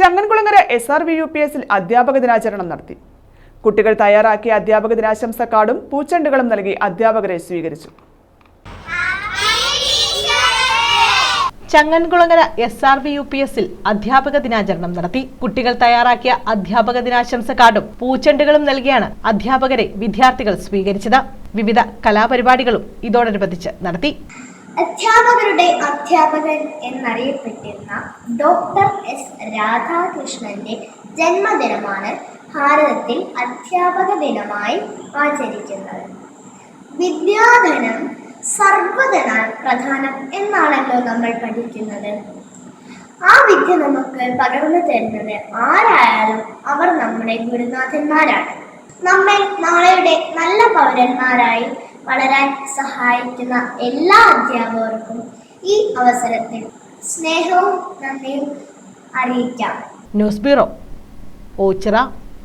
Changankulangara S R V U P എസിൽ അധ്യാപക ദിനാചരണം നടത്തി. കുട്ടികൾ തയ്യാറാക്കിയ അധ്യാപക ദിനാശംസ കാർഡും പൂച്ചെണ്ടുകളും നൽകി അധ്യാപകരെ സ്വീകരിച്ചു. Changankulangara S R V U P എസിൽ അധ്യാപക ദിനാചരണം നടത്തി. കുട്ടികൾ തയ്യാറാക്കിയ അധ്യാപക ദിനാശംസ കാർഡും പൂച്ചെണ്ടുകളും നൽകിയാണ് അധ്യാപകരെ വിദ്യാർത്ഥികൾ സ്വീകരിച്ചത്. വിവിധ കലാപരിപാടികളും ഇതോടനുബന്ധിച്ച് നടത്തി. അധ്യാപകരുടെ അധ്യാപകൻ എന്നറിയപ്പെട്ടിരുന്ന ഡോക്ടർ എസ് രാധാകൃഷ്ണന്റെ ജന്മദിനമാണ് ഭാരതത്തിൽ അധ്യാപക ദിനമായി ആചരിക്കുന്നത്. വിദ്യാധനം സർവധനാൽ പ്രധാനം എന്നാണല്ലോ നമ്മൾ പഠിക്കുന്നത്. ആ വിദ്യ നമുക്ക് പകർന്നു തരുന്നത് ആരായാലും അവർ നമ്മുടെ ഗുരുനാഥന്മാരാണ്. നമ്മെ നാളെയുടെ നല്ല പൗരന്മാരായി വളരാൻ സഹായിക്കുന്ന എല്ലാ അധ്യാപകർക്കും ഈ അവസരത്തിൽ സ്നേഹവും നന്ദിയും അറിയിക്കാം. News bureau Ochira